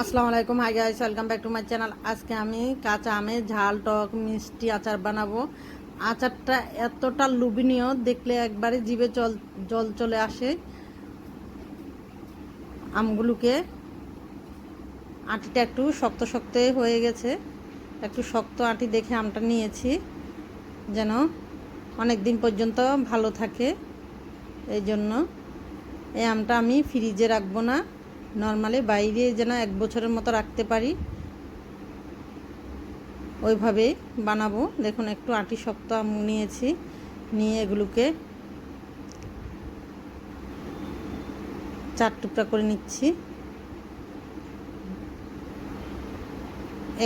আসসালামু আলাইকুম hi guys welcome back to my channel আজকে আমি কাঁচা আমের ঝাল, টক, মিষ্টি আচার বানাবো। আচারটা এতটা লুবিনীয় দেখলে একবারে জিভে জল জল চলে আসে। আমগুলোকে আটিটা একটু শক্ত শক্ত হয়ে গেছে। একটু শক্ত আটি দেখে আমটা নিয়েছি, যেন অনেক দিন পর্যন্ত ভালো থাকে। এই জন্য এই আমটা আমি ফ্রিজে রাখব না। নর্মালি বাইরে যেন এক বছরের মতো রাখতে পারি ওইভাবে বানাবো। দেখুন, একটু আটি শক্ত আম নিয়েছি, নিয়ে এগুলোকে চার টুকরা করে নিচ্ছি।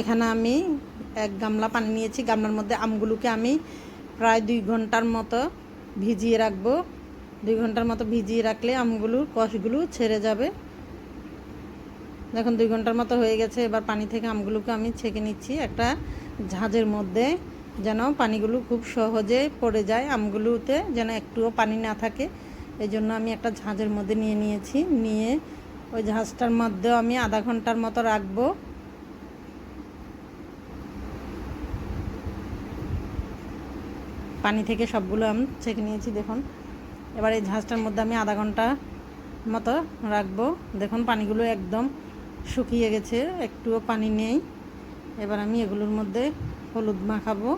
এখানে আমি এক গামলা পানি নিয়েছি, গামলার মধ্যে আমগুলোকে আমি প্রায় দুই ঘণ্টার মতো ভিজিয়ে রাখব। দুই ঘণ্টার মতো ভিজিয়ে রাখলে আমগুলোর কষগুলো ছেড়ে যাবে। দেখুন, দুই ঘণ্টার মতো হয়ে গেছে। এবার পানি থেকে আমগুলোকে আমি ছেঁকে নিচ্ছি। একটা ঝাঁঝের মধ্যে যেন পানিগুলো খুব সহজে পড়ে যায়, আমগুলোতে যেন একটুও পানি না থাকে। এই জন্য আমি একটা ঝাঁঝের মধ্যে নিয়ে নিয়েছি। নিয়ে ওই ঝাঁঝটার মধ্যেও আমি আধা ঘণ্টার মতো রাখব। পানি থেকে সবগুলো আমি ছেঁকে নিয়েছি, দেখুন। এবার এই ঝাঁঝটার মধ্যে আমি আধা ঘণ্টা মতো রাখব। দেখুন, পানিগুলো একদম শুকিয়ে গেছে, একটুও পানি নেই। এবার আমি এগুলোর মধ্যে হলুদ মাখাবো।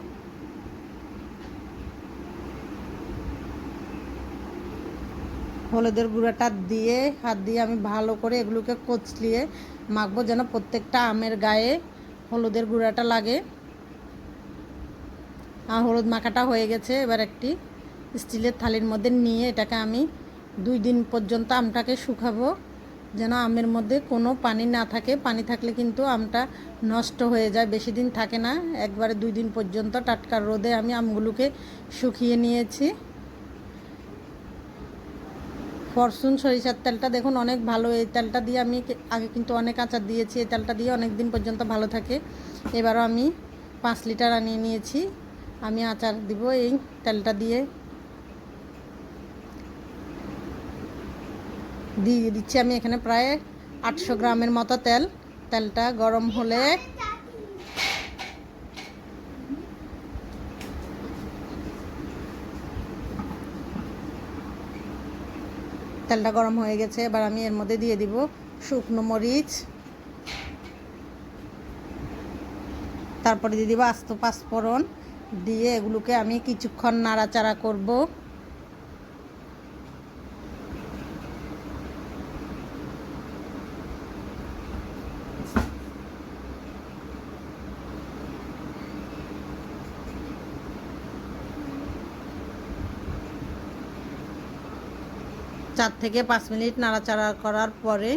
হলুদের গুঁড়াটা দিয়ে, হাত দিয়ে আমি ভালো করে এগুলোকে কচলিয়ে মাখবো যেন প্রত্যেকটা আমের গায়ে হলুদের গুঁড়াটা লাগে। আর হলুদ মাখাটা হয়ে গেছে, এবার একটি স্টিলের থালির মধ্যে নিয়ে এটাকে আমি দুই দিন পর্যন্ত আমটাকে শুকাবো। যেন আমের মধ্যে কোনো পানি না থাকে। পানি থাকলে কিন্তু আমটা নষ্ট হয়ে যায়, বেশি দিন থাকে না। একবারে দুই দিন পর্যন্ত টাটকা রোদে আমি আমগুলোকে শুকিয়ে নিয়েছি। ফরচুন সরিষার তেলটা দেখুন অনেক ভালো, এই তেলটা দিয়ে আমি আগে কিন্তু অনেক আচার দিয়েছি, এই তেলটা দিয়ে অনেক দিন পর্যন্ত ভালো থাকে। এবারও আমি পাঁচ লিটার আনিয়ে নিয়েছি। আমি আচার দিব এই তেলটা দিয়ে। দিয়ে দিচ্ছি আমি এখানে প্রায় আটশো গ্রামের মতো তেল। তেলটা গরম হলে তেলটা গরম হয়ে গেছে, এবার আমি এর মধ্যে দিয়ে দিব শুকনো মরিচ। তারপরে দিয়ে দিব আস্ত পাঁচফোড়ন। দিয়ে এগুলোকে আমি কিছুক্ষণ নাড়াচাড়া করব। চার থেকে পাঁচ মিনিট নাড়াচাড়া করার পরে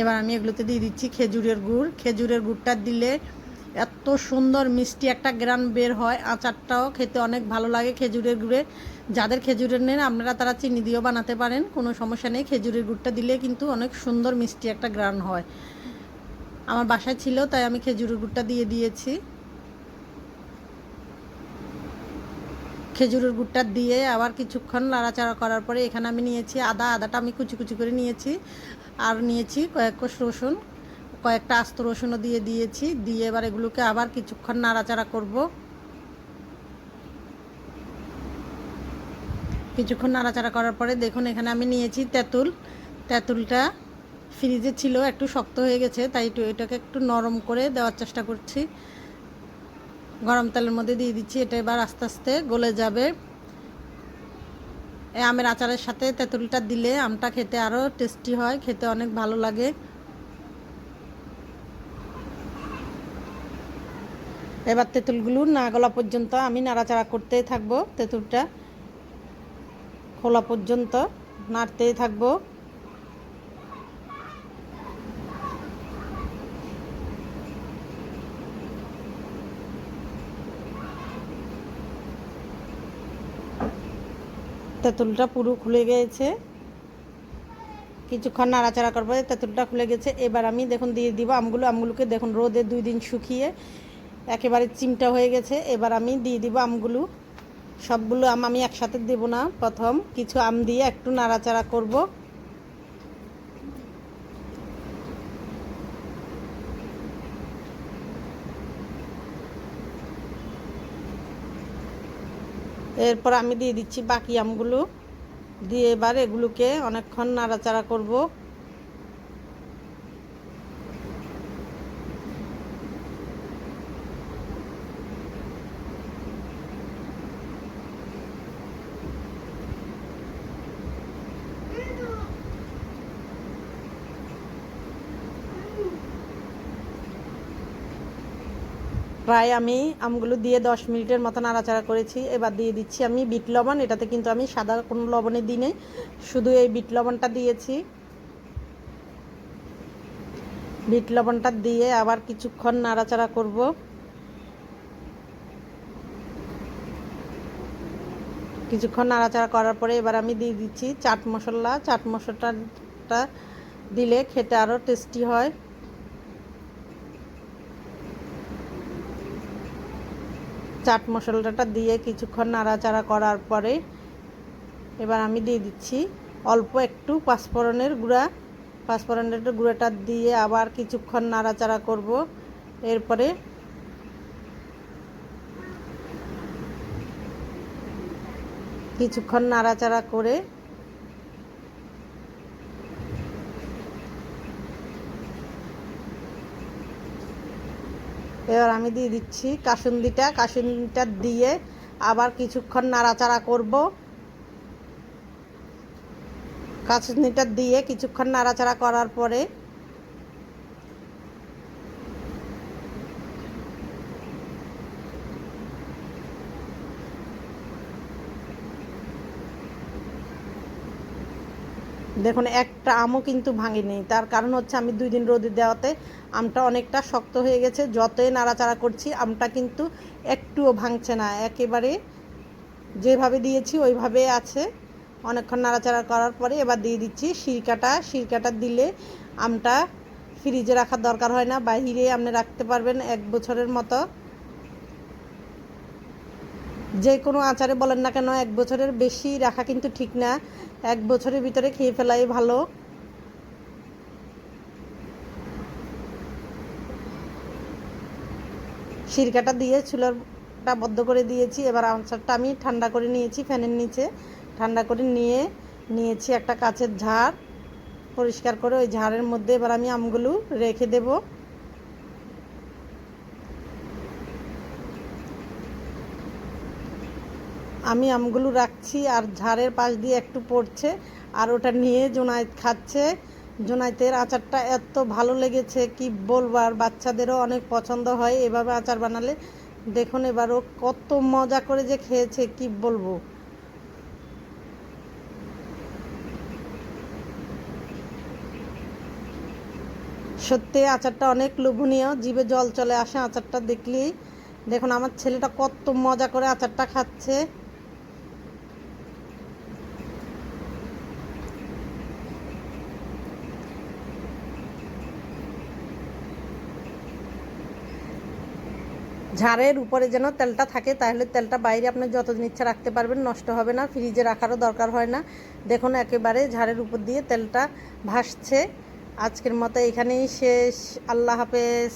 এবার আমি এগুলোতে দিয়ে দিচ্ছি খেজুরের গুড়। খেজুরের গুড়টা দিলে এত সুন্দর মিষ্টি একটা গ্রান বের হয়। আচারটাও খেতে অনেক ভালো লাগে খেজুরের গুড়ে। যাদের খেজুরের নেন আপনারা তারা চিনি দিয়েও বানাতে পারেন, কোনো সমস্যা নেই। খেজুরের গুড়টা দিলে কিন্তু অনেক সুন্দর মিষ্টি একটা গ্রান হয়। আমার বাসায় ছিল, তাই আমি খেজুরের গুড়টা দিয়ে দিয়েছি। খেজুরের গুড়টা দিয়ে আবার কিছুক্ষণ নাড়াচাড়া করার পরে এখানে আমি নিয়েছি আদা, আদাটা আমি কুচি কুচি করে নিয়েছি। আর নিয়েছি কয়েক কোষ রসুন, কয়েকটা আস্ত রসুনও দিয়ে দিয়েছি। দিয়ে এবার এগুলোকে আবার কিছুক্ষণ নাড়াচাড়া করব। কিছুক্ষণ নাড়াচাড়া করার পরে দেখুন এখানে আমি নিয়েছি তেঁতুল। তেঁতুলটা ফ্রিজে ছিল, একটু শক্ত হয়ে গেছে, তাই এটাকে একটু নরম করে দেওয়ার চেষ্টা করছি। গরম তেলের মধ্যে দিয়ে দিচ্ছি। এটা এবার আস্তে আস্তে গলে যাবে। এই আমের আচারের সাথে তেঁতুলটা দিলে আমটা খেতে আরও টেস্টি হয়, খেতে অনেক ভালো লাগে। এবার তেঁতুলগুলো না গলা পর্যন্ত আমি নাড়াচাড়া করতেই থাকব তেঁতুলটা। খোলা পর্যন্ত নাড়তেই থাকব। তেঁতুলটা পুরো খুলে গিয়েছে কিছুক্ষণ নাড়াচাড়া করার পরে তেঁতুলটা খুলে গেছে। এবার আমি দেখুন দিয়ে দিব আমগুলো। আমগুলোকে দেখুন রোদে দুই দিন শুকিয়ে একেবারে চিমটা হয়ে গেছে। এবার আমি দিয়ে দিব আমগুলো। সবগুলো আম আমি একসাথে দেব না প্রথম। কিছু আম দিয়ে একটু নাড়াচাড়া করব। এরপর আমি দিয়ে দিচ্ছি বাকি আমগুলো। দিয়ে এবার এগুলোকে অনেকক্ষণ নাড়াচাড়া করব। প্রায় আমি আমগুলো দিয়ে দশ মিনিটের মতো নাড়াচাড়া করেছি। এবার দিয়ে দিচ্ছি আমি বিট লবণ। এটাতে কিন্তু আমি সাদা কোনো লবণের দিনে শুধু এই বিট লবণটা দিয়েছি। বিট লবণটা দিয়ে আবার কিছুক্ষণ নাড়াচাড়া করব। কিছুক্ষণ নাড়াচাড়া করার পরে এবার আমি দিয়ে দিচ্ছি চাট মশলা। চাট মশলাটা দিলে খেতে আরও টেস্টি হয়। চাট মশলাটা দিয়ে কিছুক্ষণ নাড়াচাড়া করার পরে এবার আমি দিয়ে দিচ্ছি অল্প একটু পাঁচফোড়নের গুঁড়া। পাঁচফোড়নের গুঁড়াটা দিয়ে আবার কিছুক্ষণ নাড়াচাড়া করব। এরপরে কিছুক্ষণ নাড়াচাড়া করে এবার আমি দিয়ে দিচ্ছি কাসুন্দিটা। কাসুন্দিটা দিয়ে আবার কিছুক্ষণ নাড়াচাড়া করব। কাসুন্দিটা দিয়ে কিছুক্ষণ নাড়াচাড়া করার পরে দেখুন, একটা আমও কিন্তু ভাঙেনি। তার কারণ হচ্ছে আমি দুই দিন রোদে দেওয়াতে আমটা অনেকটা শক্ত হয়ে গেছে। যতই নাড়াচাড়া করছি, আমটা কিন্তু একটুও ভাঙছে না। একেবারে যেভাবে দিয়েছি, ওইভাবে আছে। অনেকক্ষণ নাড়াচাড়া করার পরে এবার দিয়ে দিচ্ছি সিরকাটা। সিরকাটা দিলে আমটা ফ্রিজে রাখার দরকার হয় না। বাহিরে আপনি রাখতে পারবেন এক বছরের মতো। যে কোনো আচারে বলেন না কেন, এক বছরের বেশি রাখা কিন্তু ঠিক না। এক বছরের ভিতরে খেয়ে ফেলাই ভালো। সিরকাটা দিয়ে চুলাটা বদ্ধ করে দিয়েছি। এবার আচারটা আমি ঠান্ডা করে নিয়েছি ফ্যানের নিচে। ঠান্ডা করে নিয়ে নিয়েছি একটা কাচের ঝাড়। পরিষ্কার করে ওই ঝাড়ের মধ্যে এবার আমি আমগুলো রেখে দেবো। আমি আমগুলো রাখছি আর ঝাড়ের পাশ দিয়ে একটু পড়ছে আর ওটা নিয়ে জোনায়েত খাচ্ছে। জোনায়েতের আচারটা এত ভালো লেগেছে কি বলব, আর বাচ্চাদেরও অনেক পছন্দ হয় এভাবে আচার বানালে। দেখুন এবারও কত মজা করে যে খেয়েছে, কি বলব। সত্যি আচারটা অনেক লোভনীয়, জিভে জল চলে আসে আচারটা দেখলেই। দেখুন আমার ছেলেটা কত মজা করে আচারটা খাচ্ছে। ঝাড়ের উপরে যেন তেলটা থাকে, তাহলে তেলটা বাইরে আপনি যতদিন ইচ্ছা রাখতে পারবেন নষ্ট হবে না, ফ্রিজে রাখারও দরকার হয় না। দেখুন একেবারে ঝাড়ের উপর দিয়ে তেলটা ভাসছে। আজকের মতো এখানেই শেষ। আল্লাহ হাফেজ।